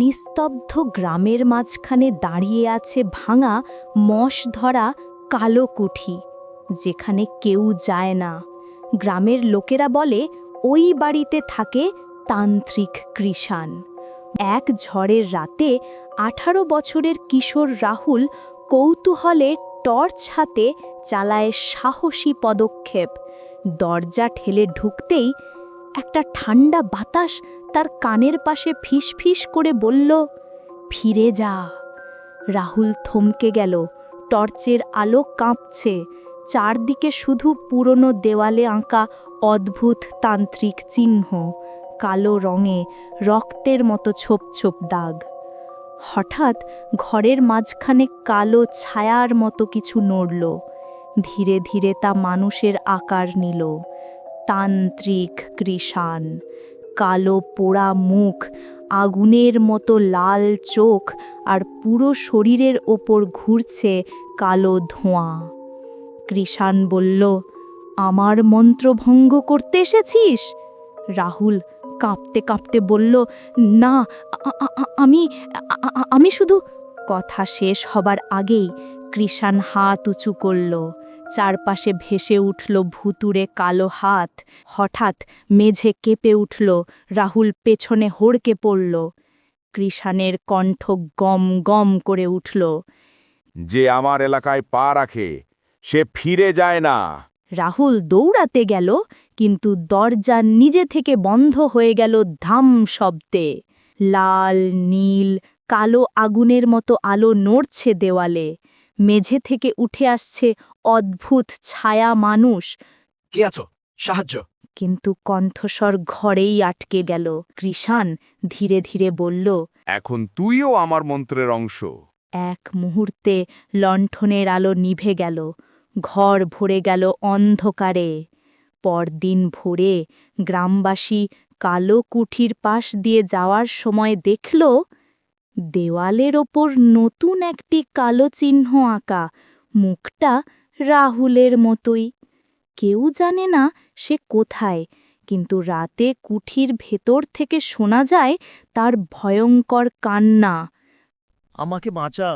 নিস্তব্ধ গ্রামের মাঝখানে দাঁড়িয়ে আছে ভাঙা মশ ধরা কালো কুঠি, যেখানে কেউ যায় না। গ্রামের লোকেরা বলে, ওই বাড়িতে থাকে তান্ত্রিক কৃষাণ। এক ঝড়ের রাতে আঠারো বছরের কিশোর রাহুল কৌতূহলে টর্চ হাতে চালায় সাহসী পদক্ষেপ। দরজা ঠেলে ঢুকতেই একটা ঠান্ডা বাতাস তার কানের পাশে ফিস ফিস করে বলল, ফিরে যা। রাহুল থমকে গেল। টর্চের আলো কাঁপছে। চারদিকে শুধু পুরনো দেওয়ালে আঁকা অদ্ভুত তান্ত্রিক চিহ্ন, কালো রঙে রক্তের মতো ছোপ ছোপ দাগ। হঠাৎ ঘরের মাঝখানে কালো ছায়ার মতো কিছু নড়ল। ধীরে ধীরে তা মানুষের আকার নিল। তান্ত্রিক কৃষাণ। কালো পোড়া মুখ, আগুনের মতো লাল চোখ আর পুরো শরীরের ওপর ঘুরছে কালো ধোঁয়া। কৃষাণ বলল, আমার মন্ত্রভঙ্গ করতে এসেছিস? রাহুল কাঁপতে কাঁপতে বলল, না আমি আমি শুধু কথা শেষ হবার আগেই কৃষাণ হাত উঁচু করল। চারপাশে ভেসে উঠল ভুতুরে কালো হাত। হঠাৎ মেঝে কেঁপে উঠল রাহুল পেছনে হড়কে পড়ল। কৃষাণের কণ্ঠ গম গম করে উঠল। যে আমার এলাকায় পা রাখে সে ফিরে যায় না। রাহুল দৌড়াতে গেল কিন্তু দরজা নিজে থেকে বন্ধ হয়ে গেল ধাম শব্দে। লাল নীল কালো আগুনের মতো আলো নড়ছে দেওয়ালে। মেঝে থেকে উঠে আসছে অদ্ভুত ছায়া মানুষ। কে আছো? সাহায্য। কিন্তু কণ্ঠস্বর ঘরেই আটকে গেল। কৃষাণ ধীরে ধীরে বলল এখন তুইও আমার মন্ত্রের অংশ। এক মুহূর্তে লণ্ঠনের আলো নিভে গেল। ঘর ভরে গেল অন্ধকারে। পরদিন ভোরে গ্রামবাসী কালো কুঠির পাশ দিয়ে যাওয়ার সময় দেখল দেওয়ালের ওপর নতুন একটি কালো চিহ্ন আঁকা, মুখটা রাহুলের মতোই। কেউ জানে না সে কোথায়, কিন্তু রাতে কুঠির ভেতর থেকে শোনা যায় তার ভয়ঙ্কর কান্না। আমাকে বাঁচা